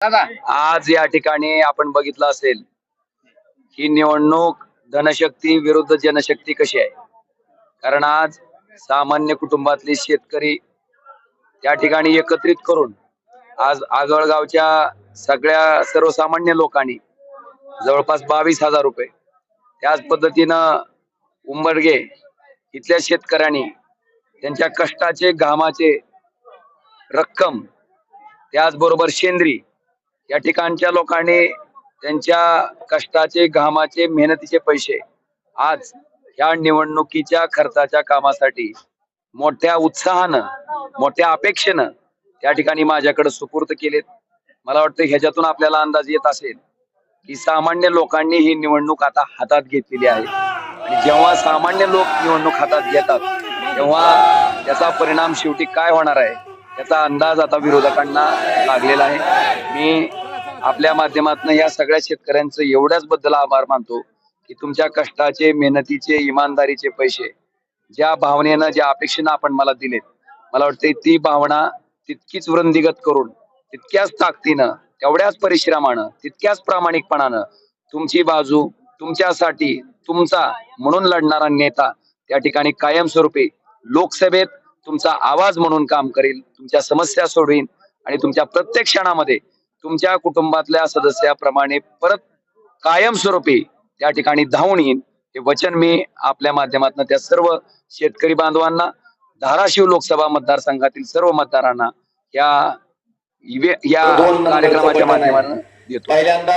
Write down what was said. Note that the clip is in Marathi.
आज या ठिकाणी आपण बघितलं असेल ही निवडणूक धनशक्ती विरुद्ध जनशक्ती कशी आहे? कारण आज सामान्य कुटुंबातले शेतकरी त्या ठिकाणी एकत्रित करून आज आगळगावच्या सगळ्या सर्वसामान्य लोकांनी जवळपास बावीस हजार रुपये त्याच पद्धतीनं उंबरगे इथल्या शेतकऱ्यांनी त्यांच्या कष्टाचे घामाचे रक्कम त्याचबरोबर शेंद्री या ठिकाणच्या लोकांनी त्यांच्या कष्टाचे घामाचे मेहनतीचे पैसे आज ह्या निवडणुकीच्या खर्चाच्या कामासाठी मोठ्या उत्साहानं मोठ्या अपेक्षेनं त्या ठिकाणी माझ्याकडे सुपूर्द केलेत. मला वाटतं ह्याच्यातून आपल्याला अंदाज येत असेल की सामान्य लोकांनी ही निवडणूक आता हातात घेतलेली आहे. आणि जेव्हा सामान्य लोक निवडणूक हातात घेतात तेव्हा त्याचा परिणाम शेवटी काय होणार आहे याचा अंदाज आता विरोधकांना लागलेला आहे. मी आपल्या माध्यमातून या सगळ्या शेतकऱ्यांचं एवढ्याच बद्दल आभार मानतो की तुमच्या कष्टाचे मेहनतीचे इमानदारीचे पैसे ज्या भावनेनं ज्या अपेक्षेनं आपण मला दिलेत मला वाटते ती भावना तितकीच वृंदिगत करून तितक्याच ताकदीनं तेवढ्याच परिश्रमानं तितक्याच प्रामाणिकपणानं तुमची बाजू तुमच्यासाठी तुमचा म्हणून लढणारा नेता त्या ठिकाणी कायमस्वरूपी लोकसभेत तुमचा आवाज म्हणून काम करेल तुमच्या समस्या सोडवीन आणि तुमच्या प्रत्येक क्षणामध्ये तुमच्या कुटुंबातल्या सदस्याप्रमाणे परत कायमस्वरूपी त्या ठिकाणी धावून येईन हे वचन मी आपल्या माध्यमातून त्या सर्व शेतकरी बांधवांना धाराशिव लोकसभा मतदारसंघातील सर्व मतदारांना या या कार्यक्रमाच्या. माध्यमातून देतो पहिल्यांदा